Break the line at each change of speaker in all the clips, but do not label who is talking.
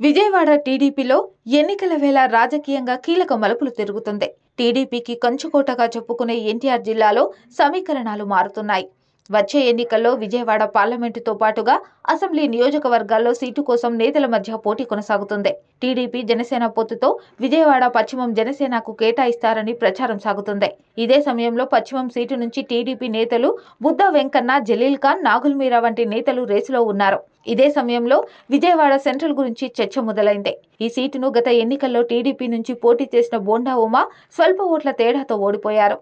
విజయవాడ టీడీపీలో ఎన్నికల వేళ రాజకీయంగా కీలక మలుపులు తిరుగుతుంది. టీడీపీకి కంచుకోటగా చెప్పుకునే ఎన్టీఆర్ జిల్లాలో సమీకరణాలు మారుతున్నాయి. వచ్చే ఎన్నికల్లో విజయవాడ పార్లమెంటుతో పాటుగా అసెంబ్లీ నియోజకవర్గాల్లో సీటు కోసం నేతల మధ్య పోటీ కొనసాగుతుంది. టీడీపీ జనసేన పొత్తుతో విజయవాడ పశ్చిమం జనసేనకు కేటాయిస్తారని ప్రచారం సాగుతుంది. ఇదే సమయంలో పశ్చిమం సీటు నుంచి టీడీపీ నేతలు బుద్ధ వెంకన్న జలీల్ ఖాన్ నాగుల్ మీరా వంటి నేతలు రేసులో ఉన్నారు. ఇదే సమయంలో విజయవాడ సెంట్రల్ గురించి చర్చ మొదలైంది. ఈ సీటును గత ఎన్నికల్లో టీడీపీ నుంచి పోటీ చేసిన బోండా ఉమా స్వల్ప ఓట్ల తేడాతో ఓడిపోయారు.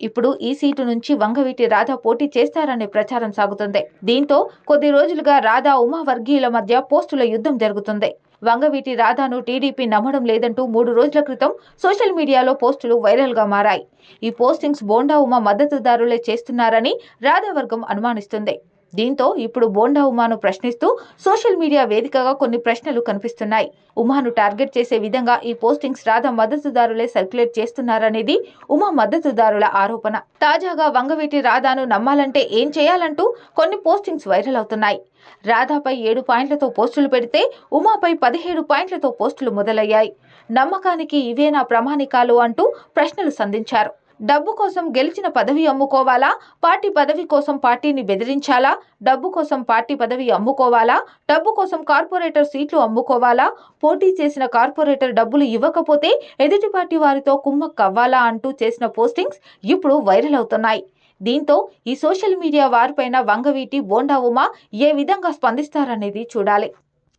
ఇప్పుడు ఈ సీటు నుంచి వంగవీటి రాధా పోటీ చేస్తారనే ప్రచారం సాగుతుంది. దీంతో కొద్ది రోజులుగా రాధా ఉమా వర్గీయుల మధ్య పోస్టుల యుద్ధం జరుగుతుంది. వంగవీటి రాధాను టీడీపీ నమ్మడం లేదంటూ మూడు రోజుల క్రితం సోషల్ మీడియాలో పోస్టులు వైరల్గా మారాయి. ఈ పోస్టింగ్స్ బోండా ఉమా మద్దతుదారులే చేస్తున్నారని రాధా వర్గం అనుమానిస్తుంది. దీంతో ఇప్పుడు బోండా ఉమాను ప్రశ్నిస్తూ సోషల్ మీడియా వేదికగా కొన్ని ప్రశ్నలు కనిపిస్తున్నాయి. ఉమాను టార్గెట్ చేసే విధంగా ఈ పోస్టింగ్స్ రాధా మద్దతుదారులే సర్క్యులేట్ చేస్తున్నారనేది ఉమా మద్దతుదారుల ఆరోపణ. తాజాగా వంగవీటి రాధాను నమ్మాలంటే ఏం చేయాలంటూ కొన్ని పోస్టింగ్స్ వైరల్ అవుతున్నాయి. రాధాపై ఏడు పాయింట్లతో పోస్టులు పెడితే ఉమాపై పదిహేడు పాయింట్లతో పోస్టులు మొదలయ్యాయి. నమ్మకానికి ఇవే నా ప్రమాణికాలు అంటూ ప్రశ్నలు సంధించారు. డబ్బు కోసం గెలిచిన పదవి అమ్ముకోవాలా? పార్టీ పదవి కోసం పార్టీని బెదిరించాలా? డబ్బు కోసం పార్టీ పదవి అమ్ముకోవాలా? డబ్బు కోసం కార్పొరేటర్ సీట్లు అమ్ముకోవాలా? పోటీ చేసిన కార్పొరేటర్ డబ్బులు ఇవ్వకపోతే ఎదుటి పార్టీ వారితో కుమ్మక్ అవ్వాలా అంటూ చేసిన పోస్టింగ్స్ ఇప్పుడు వైరల్ అవుతున్నాయి. దీంతో ఈ సోషల్ మీడియా వారిపైన వంగవీటి బోండా ఉమా ఏ విధంగా స్పందిస్తారనేది చూడాలి.